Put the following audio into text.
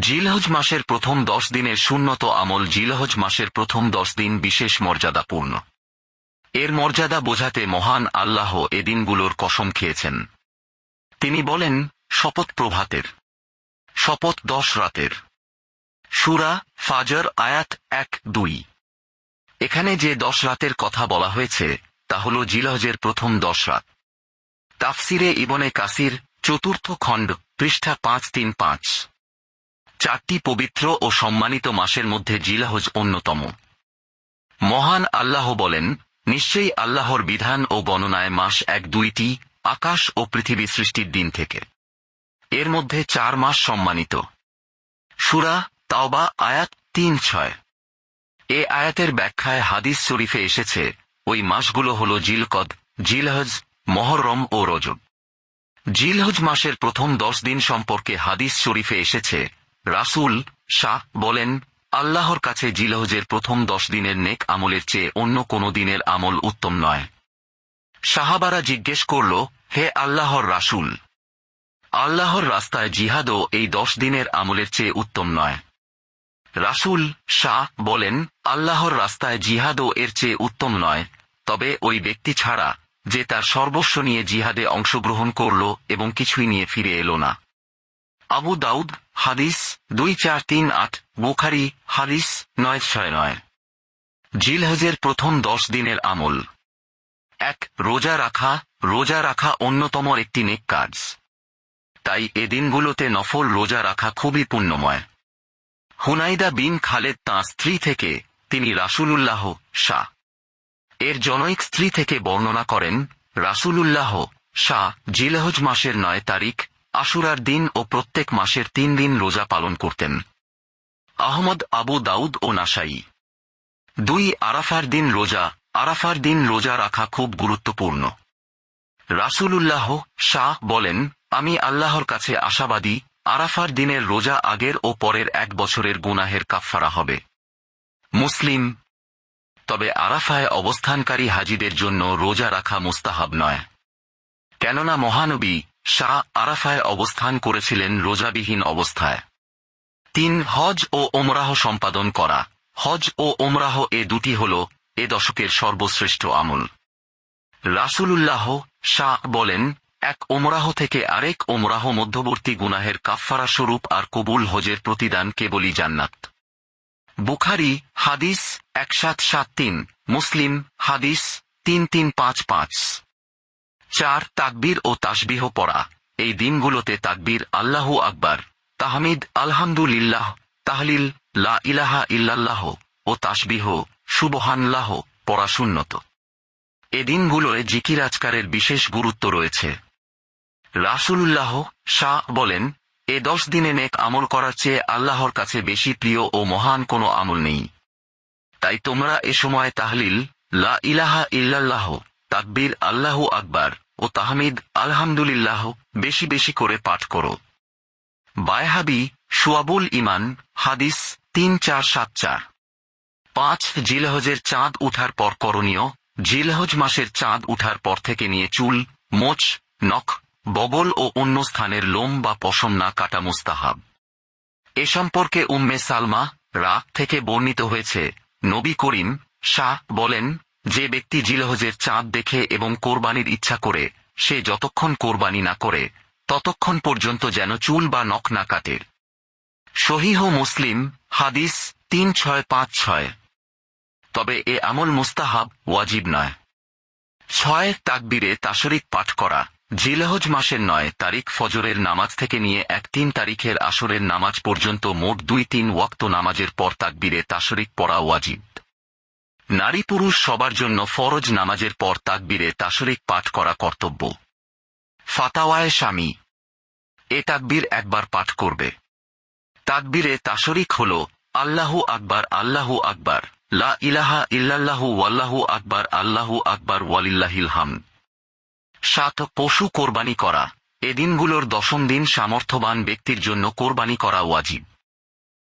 জিলহজ মাসের প্রথম দশ দিনের শূন্যত আমল জিলহজ মাসের প্রথম দশ দিন বিশেষ মর্যাদাপূর্ণ। এর মর্যাদা বোঝাতে মহান আল্লাহ এ দিনগুলোর কসম খেয়েছেন। তিনি বলেন, শপথ প্রভাতের। শপথ দশ রাতের। সুরা ফাজর আয়াত এক দুই। এখানে যে দশ রাতের কথা বলা হয়েছে, তা হল জিলহজের প্রথম দশ রাত। তাফসিরে ইবনে কাসির চতুর্থ খণ্ড পৃষ্ঠা পাঁচ তিন পাঁচ। চারটি পবিত্র ও সম্মানিত মাসের মধ্যে জিলাহজ অন্যতম। মহান আল্লাহ বলেন, নিশ্চয়ই আল্লাহর বিধান ও গণনায় মাস এক দুইটি আকাশ ও পৃথিবী সৃষ্টির দিন থেকে। এর মধ্যে চার মাস সম্মানিত। সুরা তাওবা আয়াত তিন ছয়। এ আয়াতের ব্যাখ্যায় হাদিস শরীফে এসেছে, ওই মাসগুলো হল জিলকদ, জিলহজ, মহরম ও রজব। জিলহজ মাসের প্রথম দশ দিন সম্পর্কে হাদিস শরীফে এসেছে রাসূল শাহ বলেন, আল্লাহর কাছে জিলহজের প্রথম দশ দিনের নেক আমলের চেয়ে অন্য কোনো দিনের আমল উত্তম নয়। সাহাবারা জিজ্ঞেস করল, হে আল্লাহর রাসূল, আল্লাহর রাস্তায় জিহাদও এই দশ দিনের আমলের চেয়ে উত্তম নয়। রাসূল শাহ বলেন, আল্লাহর রাস্তায় জিহাদও এর চেয়ে উত্তম নয়, তবে ওই ব্যক্তি ছাড়া যে তার সর্বস্ব নিয়ে জিহাদে অংশগ্রহণ করল এবং কিছুই নিয়ে ফিরে এলো না। আবু দাউদ, হাদিস দুই চার তিন আট, বুখারি, হাদিস নয় ছয় নয়। জিলহজের প্রথম দশ দিনের আমল। এক, রোজা রাখা রোজা রাখা অন্যতম একটি নেক কাজ। তাই এ দিনগুলোতে নফল রোজা রাখা খুবই পুণ্যময়। হুনাইদা বিন খালেদ তাঁর স্ত্রী থেকে, তিনি রাসূলুল্লাহ শাহ। এর জনৈক স্ত্রী থেকে বর্ণনা করেন, রাসূলুল্লাহ শাহ জিলহজ মাসের নয় তারিখ আশুরার দিন ও প্রত্যেক মাসের তিন দিন রোজা পালন করতেন। আহমদ, আবু দাউদ ও নাসাই। দুই আরাফার দিন রোজা, আরাফার দিন রোজা রাখা খুব গুরুত্বপূর্ণ। রাসূলুল্লাহ শাহ বলেন, আমি আল্লাহর কাছে আশাবাদী, আরাফার দিনের রোজা আগের ও পরের এক বছরের গুনাহের কাফফারা হবে। মুসলিম, তবে আরাফায় অবস্থানকারী হাজিদের জন্য রোজা রাখা মুস্তাহাব নয়। কেননা মহানবী শাহ আরাফায় অবস্থান করেছিলেন রোজাবিহীন অবস্থায়। তিন হজ ও ওমরাহ সম্পাদন করা। হজ ও ওমরাহ এ দুটি হল এ দশকের সর্বশ্রেষ্ঠ আমল। রাসূলুল্লাহ শাহ বলেন, এক ওমরাহ থেকে আরেক ওমরাহ মধ্যবর্তী গুনাহের কাফফারা স্বরূপ আর কবুল হজের প্রতিদান কেবলই জান্নাত। বুখারি হাদিস এক সাত সাত তিন, মুসলিম হাদিস তিন তিন পাঁচ পাঁচ। চার তাকবীর ও তাসবিহ পড়া। এই দিনগুলোতে তাকবীর আল্লাহু আকবার, তাহমিদ, আলহামদুলিল্লাহ, তাহলিল, লা ইলাহা ইল্লাল্লাহ ও তাসবিহ সুবহানলাহ পড়া শূন্যত এ দিনগুলোয় জিকির আজকারের বিশেষ গুরুত্ব রয়েছে। রাসূলুল্লাহ শাহ বলেন, এ দশ দিনে নেক আমল করার চেয়ে আল্লাহর কাছে বেশি প্রিয় ও মহান কোনো আমল নেই। তাই তোমরা এ সময় তাহলিল, লা ইলাহা ইল্লাল্লাহ তাকবীর আল্লাহু আকবার ও তাহমিদ আলহামদুলিল্লাহ বেশি বেশি করে পাঠ করো। বায়হাবি সুয়াবুল ইমান, হাদিস তিন চার সাত চার। পাঁচ জিলহজের চাঁদ উঠার পর করণীয়, জিলহজ মাসের চাঁদ উঠার পর থেকে নিয়ে চুল, মোচ, নখ, বগল ও অন্য স্থানের লোম বা পশম না কাটা মুস্তাহাব। এ সম্পর্কে উম্মে সালমা রাগ থেকে বর্ণিত হয়েছে। নবী করিম শাহ বলেন যে ব্যক্তি জিলহজের চাঁদ দেখে এবং কোরবানির ইচ্ছা করে, সে যতক্ষণ কোরবানি না করে, ততক্ষণ পর্যন্ত যেন চুল বা নখ না কাটে। সহিহ মুসলিম, হাদিস তিন ছয় পাঁচ ছয়। তবে এ আমল মুস্তাহাব ওয়াজিব নয়। ছয়, তাকবীরে তাশরিক পাঠ করা। জিলহজ মাসের নয় তারিখ ফজরের নামাজ থেকে নিয়ে এক তিন তারিখের আসরের নামাজ পর্যন্ত মোট দুই তিন ওয়াক্ত নামাজের পর তাকবীরে তাশরিক পড়া ওয়াজিব। নারী পুরুষ সবার জন্য ফরজ নামাজের পর তাকবীরে তাসরিক পাঠ করা কর্তব্য। ফাতাওয়ায় স্বামী। এ তাকবীর একবার পাঠ করবে। তাকবীরে তাশরিক হল, আল্লাহু আকবার আল্লাহু আকবার, লা ইলাহা ইল্লাল্লাহু, ওয়াল্লাহু আকবার, আল্লাহু আকবার, ওয়ালিল্লাহিল হামদ সাত, পশু কোরবানি করা। এ দিনগুলোর দশম দিন সামর্থ্যবান ব্যক্তির জন্য কোরবানি করা ওয়াজিব।